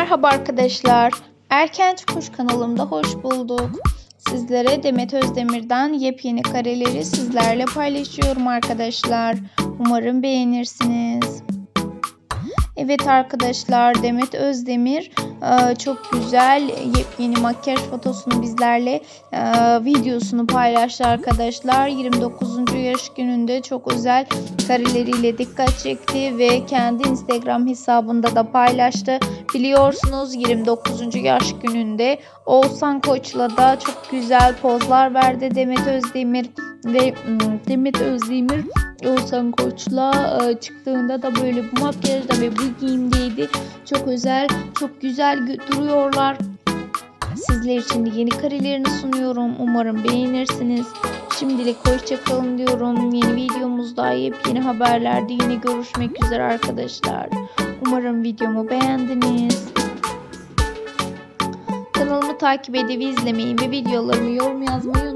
Merhaba arkadaşlar. Erken Çıkış kanalımda hoş bulduk. Sizlere Demet Özdemir'den yepyeni kareleri sizlerle paylaşıyorum arkadaşlar. Umarım beğenirsiniz. Evet arkadaşlar Demet Özdemir e, çok güzel yepyeni makyaj fotosunu bizlerle e, videosunu paylaştı arkadaşlar. 29. yaş gününde çok özel kareleriyle dikkat çekti ve kendi Instagram hesabında da paylaştı. Biliyorsunuz 29. yaş gününde Oğuzhan Koç'la da çok güzel pozlar verdi Demet Özdemir ve hmm, Demet Özdemir Oğuzhan Koç'la e, çıktığında da böyle bu makyajda ve bu giyimdeydi. Çok özel, çok güzel duruyorlar. Sizler için de yeni karelerini sunuyorum. Umarım beğenirsiniz. Şimdilik hoşçakalın diyorum. Yeni videomuzda yepyeni haberlerde yine görüşmek üzere arkadaşlar. Umarım videomu beğendiniz. Kanalımı takip edip izlemeyi ve videolarımı yorum yazmayı.